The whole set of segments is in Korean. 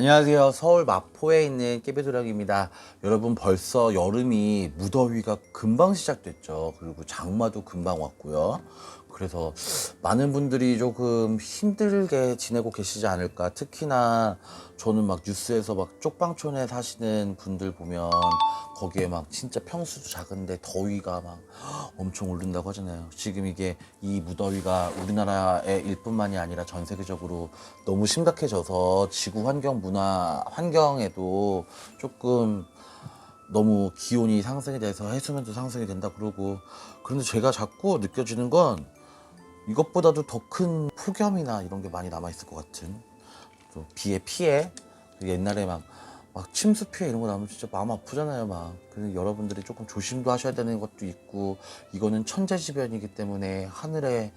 안녕하세요. 서울 마포에 있는 깨비도령입니다. 여러분 벌써 여름이 무더위가 금방 시작됐죠. 그리고 장마도 금방 왔고요. 그래서 많은 분들이 조금 힘들게 지내고 계시지 않을까. 특히나 저는 막 뉴스에서 막 쪽방촌에 사시는 분들 보면 거기에 막 진짜 평수도 작은데 더위가 막 엄청 오른다고 하잖아요. 지금 이게 이 무더위가 우리나라의 일뿐만이 아니라 전 세계적으로 너무 심각해져서 지구 환경 문화 환경에도 조금 너무 기온이 상승이 돼서 해수면도 상승이 된다 그러고 그런데 제가 자꾸 느껴지는 건 이것보다도 더 큰 폭염이나 이런 게 많이 남아 있을 것 같은 또 비의 피해 그 옛날에 막, 막 침수 피해 이런 거 나면 진짜 마음 아프잖아요 막. 그래서 여러분들이 조금 조심도 하셔야 되는 것도 있고 이거는 천재지변이기 때문에 하늘에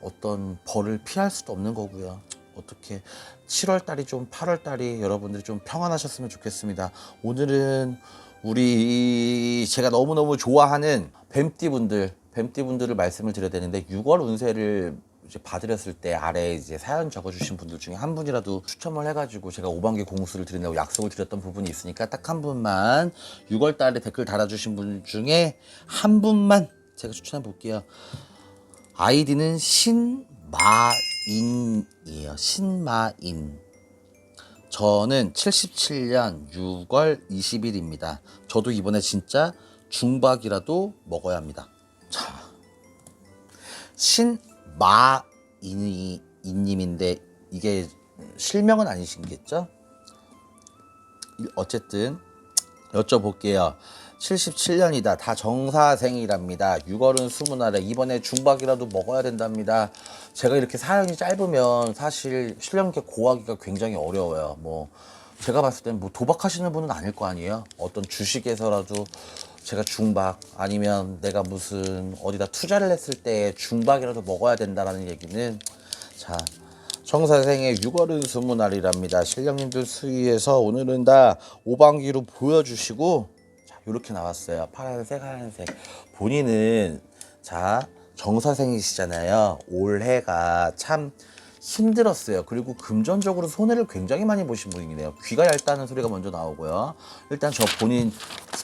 어떤 벌을 피할 수도 없는 거고요. 어떻게 7월 달이 좀 8월 달이 여러분들이 좀 평안하셨으면 좋겠습니다. 오늘은 우리 제가 너무너무 좋아하는 뱀띠 분들 뱀띠 분들을 말씀을 드려야 되는데 6월 운세를 이제 봐드렸을 때 아래 이제 사연 적어주신 분들 중에 한 분이라도 추첨을 해가지고 제가 5반기 공수를 드린다고 약속을 드렸던 부분이 있으니까 딱 한 분만 6월 달에 댓글 달아주신 분 중에 한 분만 제가 추천해 볼게요. 아이디는 신마인이에요. 신마인. 저는 77년 6월 20일입니다. 저도 이번에 진짜 중박이라도 먹어야 합니다. 자, 신마인님인데 이게 실명은 아니신겠죠? 어쨌든 여쭤볼게요. 77년이다. 다 정사생이랍니다. 6월은 스무날에 이번에 중박이라도 먹어야 된답니다. 제가 이렇게 사연이 짧으면 사실 실력있게 고하기가 굉장히 어려워요. 뭐 제가 봤을 땐뭐 도박하시는 분은 아닐 거 아니에요. 어떤 주식에서라도 제가 중박 아니면 내가 무슨 어디다 투자를 했을 때 중박이라도 먹어야 된다라는 얘기는 자 정사생의 6월은 스무날이랍니다. 실령님들 수위에서 오늘은 다 오방기로 보여주시고 자 이렇게 나왔어요. 파란색, 하얀색. 본인은 자 정사생이시잖아요. 올해가 참 힘들었어요. 그리고 금전적으로 손해를 굉장히 많이 보신 분이네요. 귀가 얇다는 소리가 먼저 나오고요. 일단 저 본인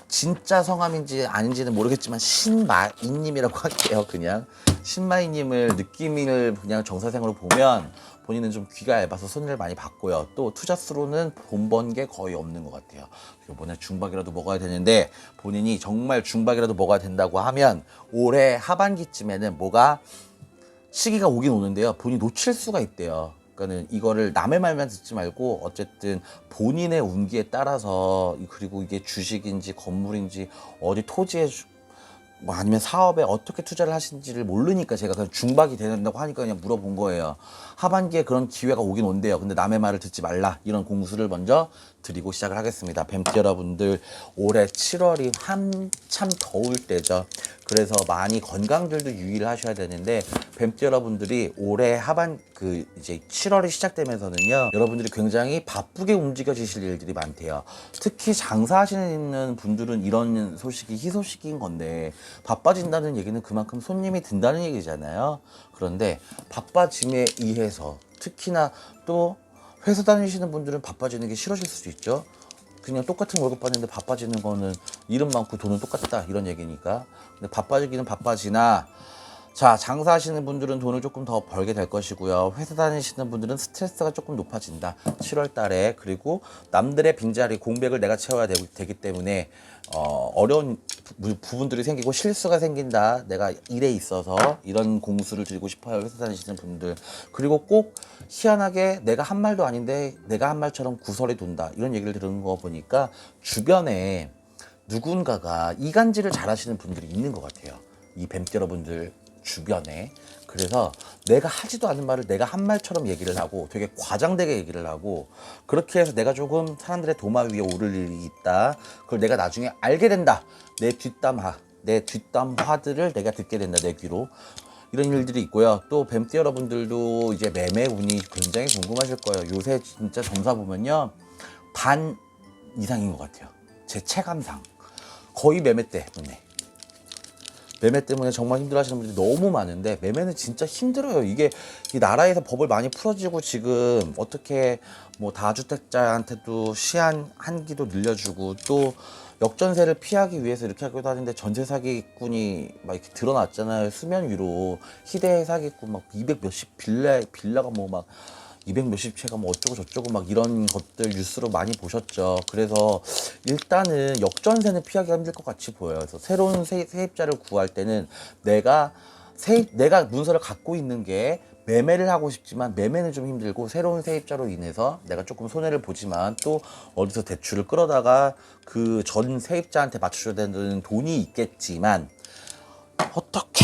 진짜 성함인지 아닌지는 모르겠지만 신마이님이라고 할게요. 그냥 신마이님을 느낌을 그냥 정사생으로 보면 본인은 좀 귀가 얇아서 손해를 많이 봤고요. 또 투자수로는 돈 번 게 거의 없는 것 같아요. 이번에 중박이라도 먹어야 되는데 본인이 정말 중박이라도 먹어야 된다고 하면 올해 하반기쯤에는 뭐가 시기가 오긴 오는데요. 본인이 놓칠 수가 있대요. 그러니까는 이거를 남의 말만 듣지 말고 어쨌든 본인의 운기에 따라서 그리고 이게 주식인지 건물인지 어디 토지에 주- 뭐 아니면 사업에 어떻게 투자를 하신지를 모르니까 제가 그냥 중박이 된다고 하니까 그냥 물어본 거예요. 하반기에 그런 기회가 오긴 온대요. 근데 남의 말을 듣지 말라. 이런 공수를 먼저 드리고 시작을 하겠습니다. 뱀띠 여러분들 올해 7월이 한참 더울 때죠. 그래서 많이 건강들도 유의를 하셔야 되는데 뱀띠 여러분들이 올해 하반 그 이제 7월이 시작되면서는요 여러분들이 굉장히 바쁘게 움직여지실 일들이 많대요. 특히 장사하시는 분들은 이런 소식이 희소식인 건데 바빠진다는 얘기는 그만큼 손님이 든다는 얘기잖아요. 그런데 바빠짐에 의해서 특히나 또 회사 다니시는 분들은 바빠지는 게 싫어질 수도 있죠 그냥 똑같은 월급 받는데 바빠지는 거는 일은 많고 돈은 똑같다 이런 얘기니까. 근데 바빠지기는 바빠지나 자 장사하시는 분들은 돈을 조금 더 벌게 될 것이고요. 회사 다니시는 분들은 스트레스가 조금 높아진다. 7월 달에 그리고 남들의 빈자리 공백을 내가 채워야 되기, 되기 때문에 어, 어려운 부, 부분들이 생기고 실수가 생긴다. 내가 일에 있어서 이런 공수를 드리고 싶어요. 회사 다니시는 분들. 그리고 꼭 희한하게 내가 한 말도 아닌데 내가 한 말처럼 구설이 돈다. 이런 얘기를 들은 거 보니까 주변에 누군가가 이간질을 잘 하시는 분들이 있는 것 같아요. 이 뱀띠 여러분들 주변에. 그래서 내가 하지도 않은 말을 내가 한 말처럼 얘기를 하고 되게 과장되게 얘기를 하고 그렇게 해서 내가 조금 사람들의 도마 위에 오를 일이 있다. 그걸 내가 나중에 알게 된다. 내 뒷담화, 내 뒷담화들을 내가 듣게 된다. 내 귀로. 이런 일들이 있고요. 또 뱀띠 여러분들도 이제 매매 운이 굉장히 궁금하실 거예요. 요새 진짜 점사 보면요. 반 이상인 것 같아요. 제 체감상. 거의 매매 때문에. 매매 때문에 정말 힘들어 하시는 분들이 너무 많은데 매매는 진짜 힘들어요. 이게 이 나라에서 법을 많이 풀어지고 지금 어떻게 뭐 다주택자한테도 시한 한기도 늘려주고 또 역전세를 피하기 위해서 이렇게 하기도 하는데 전세 사기꾼이 막 이렇게 드러났잖아요. 수면 위로 희대 사기꾼 막 200 몇십 빌라 빌라가 뭐막 200 몇십 채가 뭐 어쩌고 저쩌고 막 이런 것들 뉴스로 많이 보셨죠. 그래서 일단은 역전세는 피하기가 힘들 것 같이 보여요. 그래서 새로운 세, 세입 자를 구할 때는 내가 세입 내가 문서를 갖고 있는 게 매매를 하고 싶지만 매매는 좀 힘들고 새로운 세입자로 인해서 내가 조금 손해를 보지만 또 어디서 대출을 끌어다가 그 전 세입자한테 맞춰줘야 되는 돈이 있겠지만 어떻게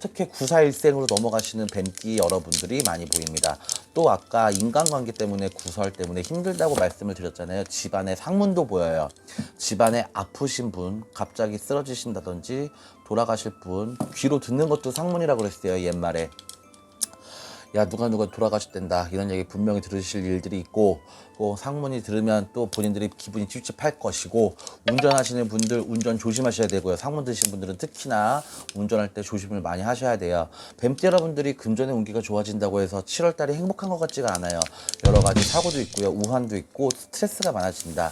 어떻게 구사일생으로 넘어가시는 뱀띠 여러분들이 많이 보입니다. 또 아까 인간관계 때문에 구설 때문에 힘들다고 말씀을 드렸잖아요. 집안에 상문도 보여요. 집안에 아프신 분, 갑자기 쓰러지신다든지 돌아가실 분, 귀로 듣는 것도 상문이라고 그랬어요. 옛말에. 야 누가 누가 돌아가셨댄다. 이런 얘기 분명히 들으실 일들이 있고 또 상문이 들으면 또 본인들이 기분이 찝찝할 것이고 운전하시는 분들 운전 조심하셔야 되고요. 상문 드신 분들은 특히나 운전할 때 조심을 많이 하셔야 돼요. 뱀띠 여러분들이 금전의 운기가 좋아진다고 해서 7월 달이 행복한 것 같지가 않아요. 여러 가지 사고도 있고요. 우환도 있고 스트레스가 많아진다.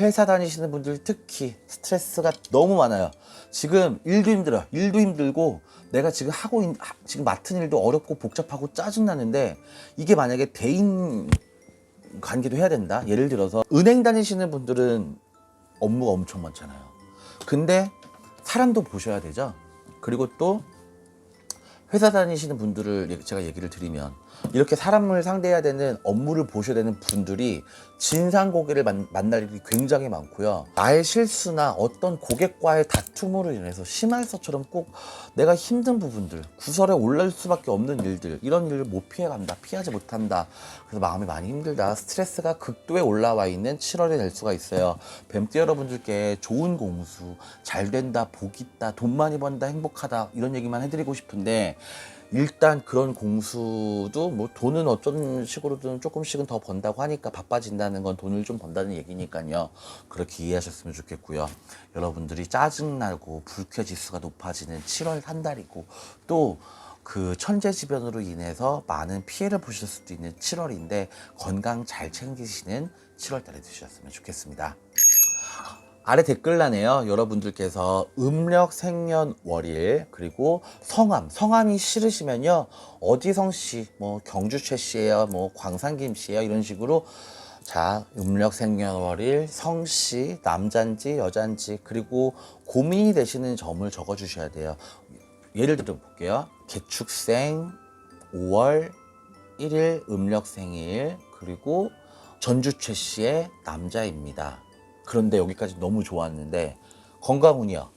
회사 다니시는 분들 특히 스트레스가 너무 많아요. 지금 일도 힘들어. 일도 힘들고 내가 지금 하고 있, 하- 지금 맡은 일도 어렵고 복잡하고 짜증 나는데 이게 만약에 대인 관계도 해야 된다. 예를 들어서 은행 다니시는 분들은 업무가 엄청 많잖아요. 근데 사람도 보셔야 되죠. 그리고 또 회사 다니시는 분들을 얘- 제가 얘기를 드리면 이렇게 사람을 상대해야 되는 업무를 보셔야 되는 분들이 진상 고객을 만, 만날 일이 굉장히 많고요. 나의 실수나 어떤 고객과의 다툼으로 인해서 심할서처럼 꼭 내가 힘든 부분들, 구설에 올릴 수밖에 없는 일들, 이런 일을 못 피해간다, 피하지 못한다. 그래서 마음이 많이 힘들다. 스트레스가 극도에 올라와 있는 7월이 될 수가 있어요. 뱀띠 여러분들께 좋은 공수, 잘 된다, 복 있다, 돈 많이 번다, 행복하다, 이런 얘기만 해드리고 싶은데, 일단 그런 공수도 뭐 돈은 어떤 식으로든 조금씩은 더 번다고 하니까 바빠진다는 건 돈을 좀 번다는 얘기니까요. 그렇게 이해하셨으면 좋겠고요. 여러분들이 짜증나고 불쾌 지수가 높아지는 7월 한 달이고 또 그 천재지변으로 인해서 많은 피해를 보실 수도 있는 7월인데 건강 잘 챙기시는 7월 달에 되셨으면 좋겠습니다. 아래 댓글란에요. 여러분들께서 음력 생년 월일 그리고 성함 성함이 싫으시면요 어디 성 씨 뭐 경주 최 씨예요 뭐 광산 김 씨예요 이런 식으로 자 음력 생년 월일 성씨 남잔지 여잔지 그리고 고민이 되시는 점을 적어 주셔야 돼요. 예를 들어 볼게요. 개축생 5월 1일 음력 생일 그리고 전주 최 씨의 남자입니다. 그런데 여기까지 너무 좋았는데 건강운이요.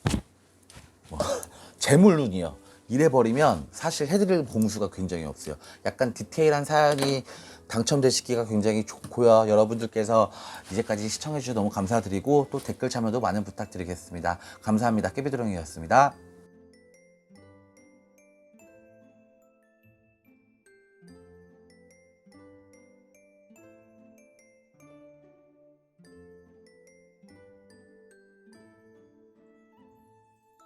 뭐, 재물운이요. 이래 버리면 사실 해드릴 공수가 굉장히 없어요. 약간 디테일한 사연이 당첨되시기가 굉장히 좋고요. 여러분들께서 이제까지 시청해 주셔서 너무 감사드리고 또 댓글 참여도 많은 부탁드리겠습니다. 감사합니다. 깨비드롱이었습니다.